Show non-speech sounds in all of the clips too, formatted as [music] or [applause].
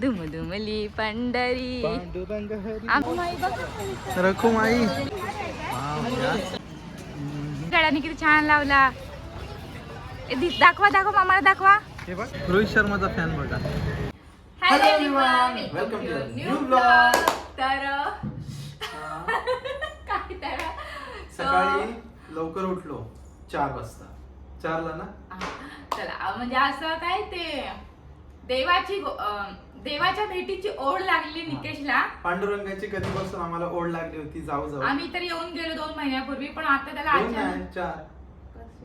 दुमदुमली पंढरी. रखुमाई गड्याने किती छान लावला. दाखवा दाखवा मामाला दाखवा. रोहित शर्माचा फॅन बघा. Hello to a new vlog. तर [laughs] काय तर. सकाळी लवकर उठलो चार वाजता. चारला ना? चला म्हणजे असं काय ते देवाची देवाच्या भेटीची ओढ लागली निकेशला. पांडुरंगाची कधीपासून आम्हाला ओढ लागली होती जाऊ जाऊ आम्ही तर येऊन गेलो दोन महिन्यापूर्वी पण आता त्याला दोन अचानक नाही, चार.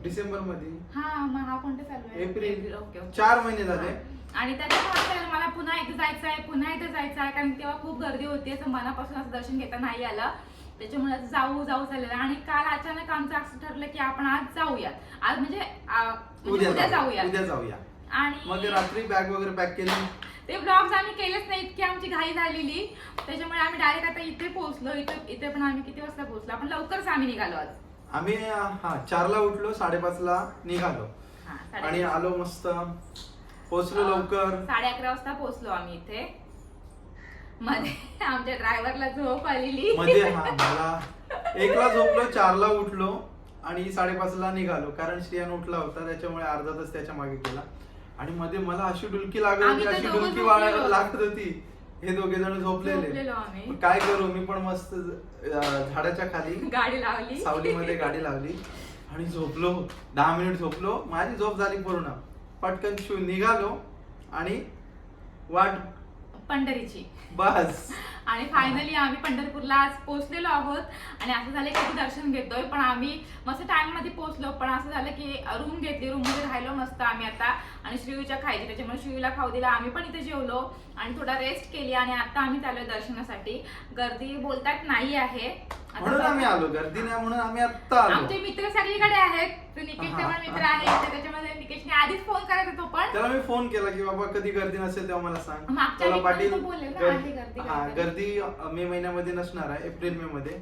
डिसेंबरमध्ये हा मग हा कोणता चालू आहे? एप्रिल. Okay okay. चार महिने झाले. आणि झालं, मला पुन्हा इथे जायचं आहे पुन्हा इथे जायचं आहे कारण तेव्हा खूप गर्दी होती असं मनापासून असं दर्शन घेता नाही आलं. त्याच्यामुळे असं जाऊ जाऊ चाललेलं आणि काल अचानक आमचं असं ठरलं की आपण आज जाऊयात. आज म्हणजे आ, म्हणजे उद्या उद्या जाऊ जाऊयात. उद्या जाऊया. मग आणि रात्री बॅग वगैरे पॅक केली. ते ब्लॉग्स आम्ही केलेच नाही इतकी आमची घाई झालेली. त्याच्यामुळे आम्ही डायरेक्ट आता इथे पोहोचलो इथे इथे पण आम्ही किती वाजता पोहोचलो? आपण लवकरच आम्ही निघालो आज. आम्ही अं, हा चारला उठलो साडेपाचला निघालो. हा, साडे- आणि आलो मस्त. पोचलो लवकर. साडे अकरा वाजता पोहोचलो आम्ही इथे. मध्ये आमच्या ड्रायव्हरला झोप आलेली. मध्ये हा मला एकला झोपलो चारला उठलो आणि साडेपाचला निघालो. कारण श्रियान उठला होता त्याच्यामुळे अर्धा तास त्याच्यामागे केला आणि मध्ये मला अशी डुलकी लागत आम्ही होती तर अशी दोघं डुलकी झोपलेलो. वाढायला लागत होती. हे दोघे जण झोपलेले. झोपलेलो आम्ही. मग काय करू? मी पण मस्त अं, झाडाच्या खाली गाडी लावली. सावलीमध्ये गाडी लावली आणि झोपलो. दहा मिनिट झोपलो. माझी झोप झाली पूर्ण. पटकन शू निघालो आणि वाट पंढरीची. बस. आणि फायनली आम्ही पंढरपूरला आज पोहोचलेलो आहोत. आणि असं झालं की दर्शन घेतोय पण आम्ही मस्त टाइममध्ये पोहोचलो. पण असं झालं की रूम घेतली रूममध्ये राहिलो मस्त आम्ही आता. आणि श्रीयूच्या खायची त्याच्यामुळे श्रीयूला खाऊ दिला. आम्ही पण इथे जेवलो आणि थोडा रेस्ट केली आणि आता आम्ही चाललोय दर्शनासाठी. गर्दी बोलतात नाही आहे. आता म्हणून आम्ही आलो. गर्दी नाही म्हणून आम्ही आलो. आमचे मित्र सगळीकडे आहेत. निकेशचे पण मित्र आहेत तर त्याच्यामध्ये निकेशने आधीच फोन करायचा तो पण. त्याला मी फोन केला की बाबा कधी गर्दी नसेल तेव्हा मला सांग. मागच्या पाटील आहे गर्दी, गर्दी. मे महिन्यामध्ये नसणार आहे एप्रिल मे मध्ये.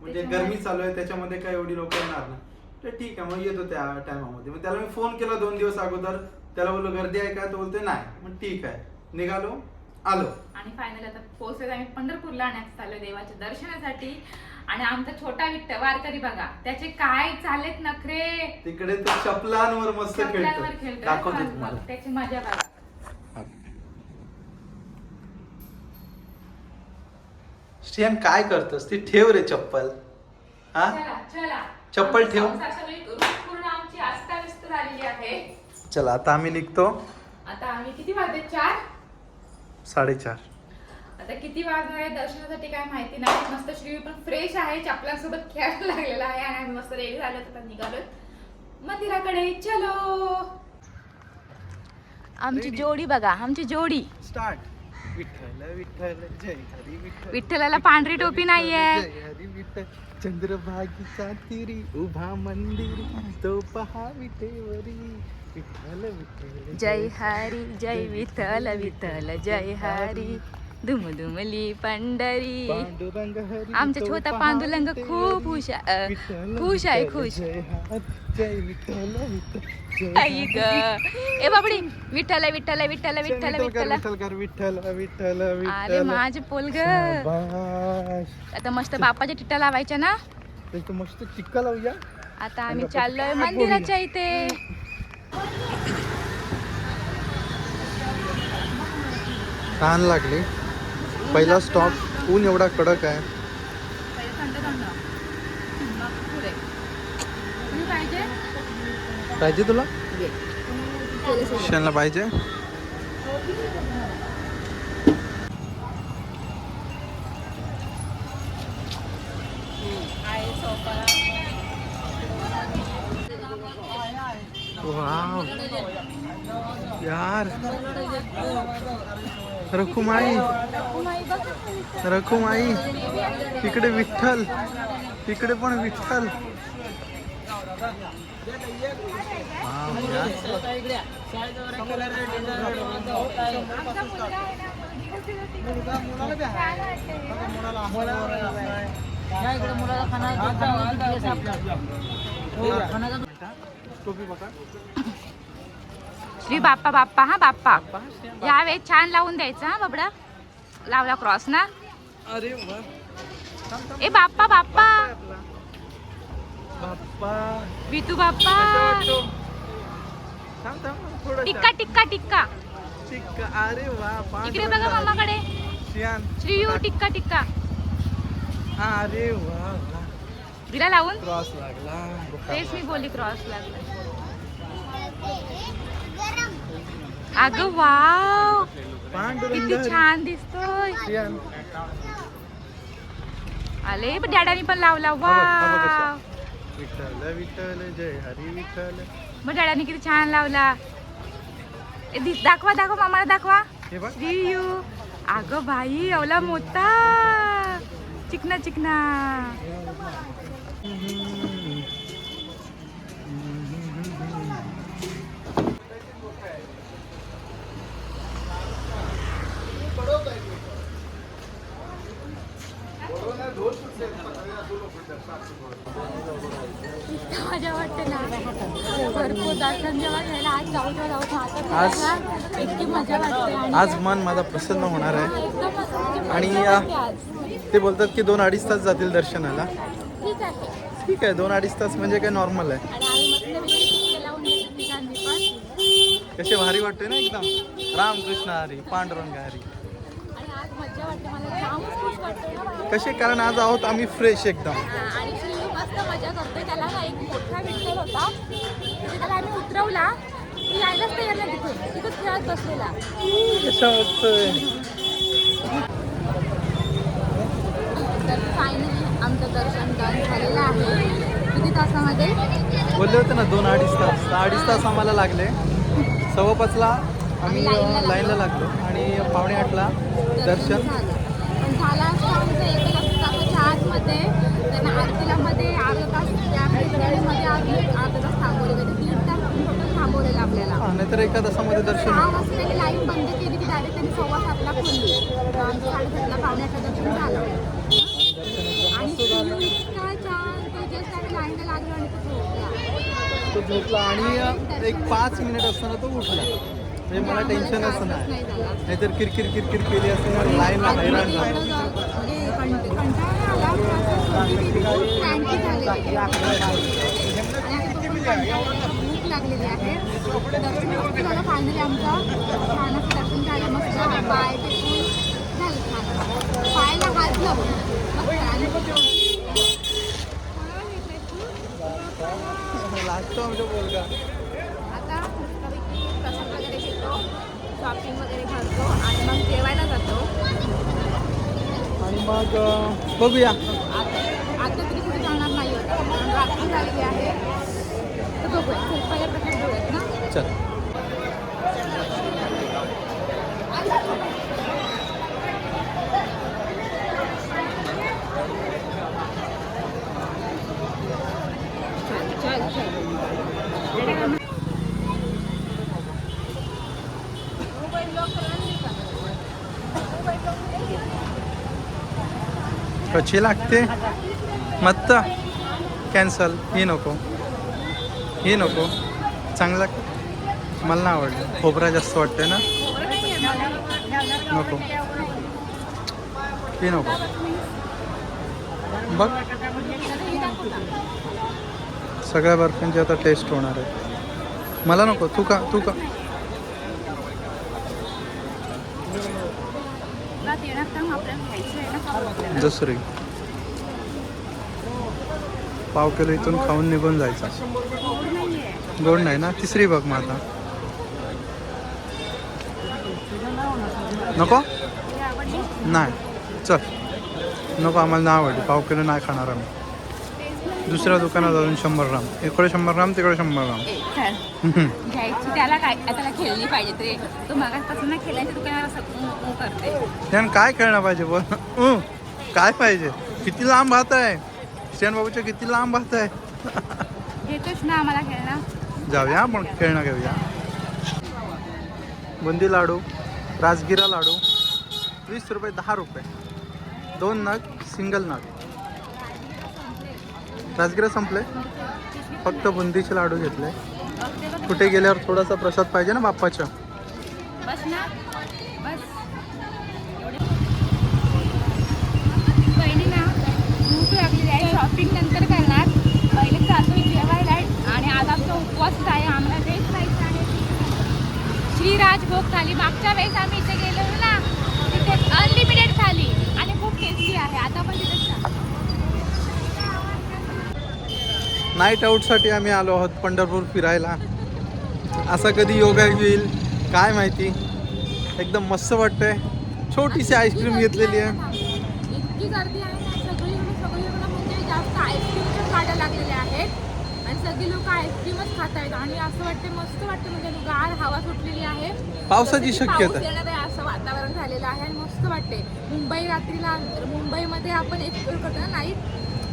म्हणजे त्याच्यामुळे- गरमी चालू आहे त्याच्यामध्ये काय एवढी लोक येणार ना तर ठीक आहे मग येतो त्या टायमामध्ये. मग त्याला मी फोन केला दोन दिवस अगोदर. त्याला बोललो गर्दी आहे का? तो बोलते नाही. मग ठीक आहे. निघालो आलो. आणि फायनल आता पोहोचत आम्ही पंढरपूरला आणि आता चाललोय देवाच्या दर्शनासाठी. आणि आमचा छोटा विठ्ठ वारकरी बघा त्याचे काय चालेत नखरे. तिकडे तो चपलांवर मस्त चपलांवर खेळतो. दाखवतो तुम्हाला. त्याची मजा बघा. श्रियान काय करतोस? ती ठेव रे चप्पल. हा? चला चला. चप्पल ठेव. चला आता आम्ही निघतो. आता आम्ही किती वाजले? चार? साडेचार. आता किती वाजणार आहे? दर्शनासाठी काय माहिती नाही. मस्त श्री पण फ्रेश आहे. चपलांसोबत खेळायला लागलेला आहे आणि आम्ही मस्त रेडी झालो. आता निघालो मंदिराकडे. चलो. आमची? जोडी बघा. आमची जोडी. स्टार्ट विठ्ठल विठ्ठल जय हरी विठ्ठल. विठ्ठलाला पांढरी टोपी नाहीये. जय हरी विठ्ठल. चंद्रभागीचा तिरी उभा मंदिर तो पहा विटेवरी. विठ्ठल विठ्ठल जय हरी जय विठ्ठल विठ्ठल जय हरी. दुमदुमली पंढरी. पांडुरंग हरी आमचा तो छोटा पहा पांडुरंग विटेवरी. खूप हुशार अ, विठ्ठल, खुश आहे विठ्ठल, खुश. जय हरी, आई ग. ए बाबडी विठ्ठल विठ्ठल विठ्ठल विठ्ठल विठ्ठल विठ्ठल. कर विठ्ठल विठ्ठल अरे माझे पोलग शाबास. आता मस्त बापाच्या टिट्या लावायच्या ना? मस्त टिक्का लावूया. आता आम्ही चाललोय मंदिराच्या इथे. तहान लागली. पहिला स्टॉप ऊन एवढा कडक आहे थंड थंड मग पुढे तुम्ही पाहिजे? पाहिजे तुला? शेणला पाहिजे. वाव. यार. रखुमाई. रखुमाई. इकडे विठ्ठल. इकडे पण विठ्ठल. श्री बाप्पा बाप्पा हा बाप्पा यावेळेस छान लावून द्यायचा हा बाबडा लावला क्रॉस ना अरे. ए बाप्पा बाप्पा. बाप्पा. वितू बाप्पा. वाटतो? थांब थांब थोडं टिक्का टिक्का टिक्का. टिक्का अरे वा पांढरा इकडे बघा झाली. मामाकडे. शियान श्रीयू टिक्का टिक्का. अरे वा वा. दिला लावून. क्रॉस लागला. तेच मी बोली क्रॉस लागला. अगं वाव. पांडुरंग. किती छान दिसतोय. शियान आले पण डॅडानी पण लावला. वा. विठ्ठल जय हरी किती छान लावला. ए, दिस- दाखवा दाखवा मामाला दाखवा. हे बघ. श्रीयू अगं बाई एवढा मोठा. चिकना चिकना. मजा वाटते ना भरपूर दर्शन जेव्हा घ्यायला आज जाऊ जाऊ आज- फिरायला इतकी मजा वाटते आणि आज मन माझा प्रसन्न होणार आहे. एकदम असं म्हणजे आणि मजा या- वाटते आज. ते बोलतात की दोन अडीच तास जातील दर्शनाला. ठीक आहे. ठीक आहे दोन अडीच तास म्हणजे काय नॉर्मल आहे. आणि आम्ही मस्तपैकी टिक्के लावून घेतले तिघांनी पण कसे भारी वाटते ना एकदम. रामकृष्ण हरी पांडुरंग हरी. आणि आज मजा वाटते मला जामच खुश वाटते ना मला. कसे? कारण आज आहोत आम्ही फ्रेश एकदम. हा, आणि श्रीयू मस्त मजा करतोय त्याला ना एक मोठा विठ्ठल होता. त्याला आम्ही उतरवला. ती यायलाच तयार नाही तिथून तिथं खेळत बसलेला. कशा वाटतंय? तर फायनली आमचं दर्शन डन झालेलं आहे. किती तासामध्ये? बोलले होते ना दोन अडीच तास. तर अडीच तास आम्हाला लागले. सव्वा पाचला आम्ही लाईनला लागलो. आणि पावणे आठला दर्शन झालं. पण झालं तासाच्या आतमध्ये त्यांना आरतीला मध्ये अर्धा तास त्या मध्ये अर्धा तास थांबवले. म्हणजे तास टोटल थांबवलेलं आपल्याला. नाहीतर एका तासामध्ये दर्शन सहा. वाजता त्यांनी लाईन बंद केली की डायरेक्ट त्यांनी सव्वा सातला खोलली. तर आमचं साडेसातला पावणे आठला दर्शन झालं. आणि शिव इतका छान तो जस्ट आम्ही लाईनला लागलो आणि तो झोपला. आणि एक पाच मिनिट असताना तो उठला. म्हणजे मला टेन्शनच नाही नाही. नाहीतर किरकिर किरकिर केली असते ना लाईनला हैराण झालं. असं लागलेली आहे दर्शन मस्त झालं फायनली आमचं छान असं दर्शन झालं मस्त पाय टेकून झालं छान पायाला हात लावून मस्त आणि लास्ट आमच्या बोलगा आता मस्तपैकी प्रसाद वगैरे घेतो शॉपिंग वगैरे करतो आणि मग जेवायला जातो. आणि मग बघूया. आता आता तरी कुठे जाणार नाही होत रात्री झालेली आहे. तर बघूया. पहिल्या प्रकारे घेऊयात ना. चल. कशी लागते? मत्त कॅन्सल ही नको. ही नको. चांगला. मला नाही आवडलं. खोबरा जास्त वाटतंय ना? नको. ही नको. बघ. सगळ्या बर्फांची आता टेस्ट होणार आहे. मला नको. तू का तू का तुला देण्यात तर आपल्याला घ्यायचं आहे ना खाऊ आपल्याला. दुसरी. पाव किलो इथून खाऊन निघून जायचा. गोड नाही ना? तिसरी बघ मग आता. नको? नाही. चल. नको आम्हाला नाही आवडली. पाव किलो नाही खाणार आम्ही. दुसऱ्या दुकानात अजून शंभर ग्राम. इकडे शंभर ग्राम तिकडे शंभर ग्राम. घ्यायची त्याला काय त्याला खेळली पाहिजे ते. तो मागासपासून ना खेळायच्या दुकानावर असं उ- उ करते त्यानं काय खेळणं पाहिजे बोल? काय पाहिजे? किती लांब हात आहे? शेण बाबूच्या किती लांब हात आहे? ना आम्हाला खेळणं. जाऊया आपण खेळणं घेऊया. बुंदी लाडू राजगिरा लाडू वीस रुपये दहा रुपये. दोन नग सिंगल नग. राजगिरा संपले. फक्त बुंदीचे लाडू घेतले. कुठे गेल्यावर थोडासा प्रसाद पाहिजे ना बाप्पाच्या बस ना. बस. पहिली ना भूक लागलेली आहे. शॉपिंग नंतर करणार. पहिले जातो जेवायला आणि आज आमचा उपवास आहे. आम्हाला तेच खायचं आहे. श्रीराज भोग थाली. मागच्या वेळेस आम्ही इथे गेलो ना तिथे अनलिमिटेड थाली. आणि खूप टेस्टी आहे. आता पण तिथे नाईट आऊटसाठी आम्ही आलो आहोत पंढरपूर फिरायला. असा कधी योगा येईल काय माहिती. एकदम मस्त वाटतंय. छोटीशी आईस्क्रीम घेतलेली आहे. इतकी गर्दी आहे ना सगळीकडे सगळीकडे म्हणजे जास्त आईस्क्रीमच्या गाड्या लागलेल्या आहेत. आणि सगळी लोक आईस्क्रीमच खात आहेत. आणि असं वाटते मस्त वाटतं म्हणजे गार हवा सुटलेली आहे. पावसाची शक्यता. येणार आहे असं वातावरण झालेलं आहे आणि मस्त वाटते मुंबई रात्रीला मुंबईमध्ये आपण एक्सप्लोर करतो ना नाईट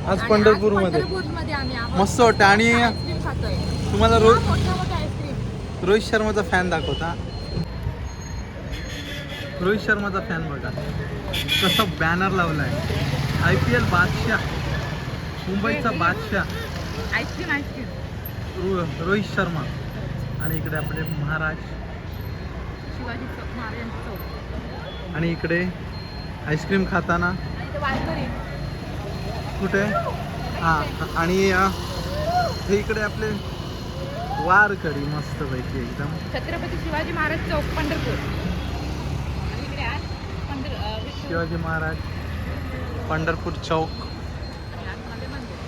आज पंढरपूरमध्ये. आम्ही आहोत. मस्त वाटतं. आणि आईस्क्रीम खातोय. तुम्हाला रोज मोठ्या मोठ्या आईस्क्रीम रोहित शर्माचा फॅन दाखवता. रोहित शर्माचा फॅन बघा. कसा बॅनर लावलाय. आय पी एल बादशाह. मुंबईचा बादशाह. आईस्क्रीम आईस्क्रीम रो- रोहित शर्मा. आणि इकडे आपले महाराज. शिवाजी चौक महाराजांचं चौक. आणि इकडे आईस्क्रीम खाताना. आणि ते वारकरी. कुठे? हां आणि हे इकडे आपले वारकरी मस्तपैकी एकदम. छत्रपती शिवाजी महाराज चौक पंढरपूर. शिवाजी महाराज पंढरपूर चौक.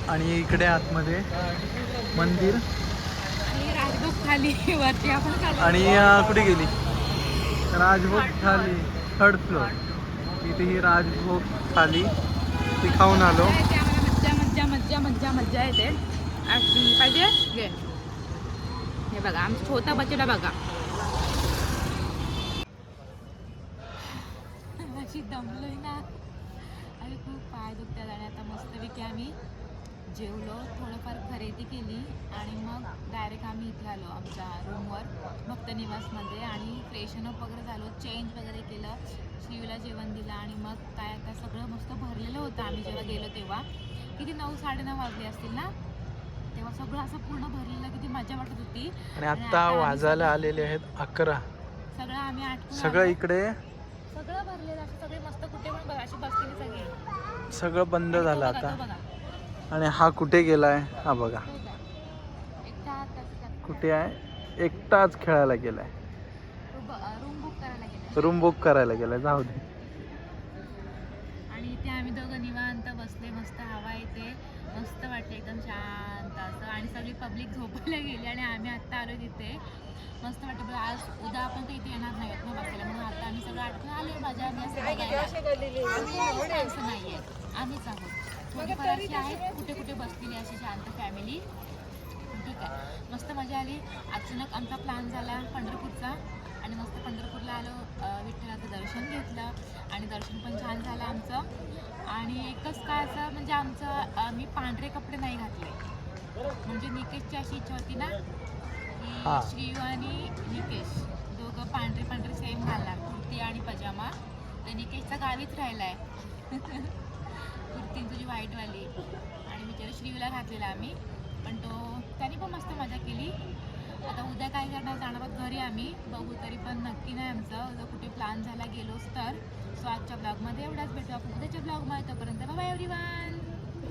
आणि इकडे आतमध्ये मंदिर. खाली वरती आपण खाली आणि कुठे गेली? राजभोग थाली थर्ड फ्लोअर इथे ही राजभोग थाली. ती खाऊन आलो. मज्जा मज्जा मज्जा येते. आणि पाहिजे? घे. हे बघा आमचं छोटा बचडा बघा. अशी दमलोय ना. अरे खूप पाय दुखतात आणि आता मस्तपैकी आम्ही जेवलो थोडंफार खरेदी केली आणि मग डायरेक्ट आम्ही इथे आलो आमच्या रूमवर भक्त निवासमध्ये आणि फ्रेशन अप वगैरे झालो चेंज वगैरे केलं शिवला जेवण दिलं आणि मग काय आता सगळं मस्त भरलेलं होतं आम्ही जेव्हा गेलो तेव्हा. किती नऊ साडेनऊ वाजले असतील ना? तेव्हा सगळं असं पूर्ण भरलेलं किती मजा वाटत होती. आणि आता वाजायला आलेले आहेत अकरा. सगळं आम्ही सगळं. इकडे? सगळं भरलेलं असं सगळे मस्त कुठे पण बघा अशी बसलेली सगळी. सगळं बंद झालं आता. आणि हा कुठे गेलाय? हा बघा. कुठे आहे? एकटाच खेळायला गेलाय. रूम बुक करायला गेलाय. जाऊ दे. माझ्या आम्ही असं बघायला. आम्ही काहीच माणसं नाहीये आम्हीच आहोत. थोडीफार अशी आहेत कुठे कुठे बसलेली अशी शांत फॅमिली ठीक आहे. मस्त मजा आली. अचानक आमचा प्लॅन झाला पंढरपूरचा. आणि मस्त पंढरपूरला आलो विठ्ठलाचं दर्शन घेतलं. आणि दर्शन पण छान झालं आमचं. आणि एकच काय असं म्हणजे आमचं आम्ही पांढरे कपडे नाही घातले. म्हणजे निकेशची अशी इच्छा होती ना. की श्रीयू आणि निकेश दोघं पांढरे पांढरे सेम घालणार. कुर्ती आणि पजामा. तर निकेशचा गावीच राहिला आहे कुर्ती तुझी व्हाईटवाली आणि बिचारा श्रीला घातलेला आम्ही. पण तो त्याने पण मस्त मजा केली. आता उद्या काय करणार जाणार आहोत घरी आम्ही. बघू तरी पण नक्की नाही आमचं. जर कुठे प्लॅन झाला गेलोच तर. सो आजच्या ब्लॉगमध्ये एवढाच भेटू आपण. उद्याच्या ब्लॉगमध्ये तोपर्यंत बाय एव्हरीवन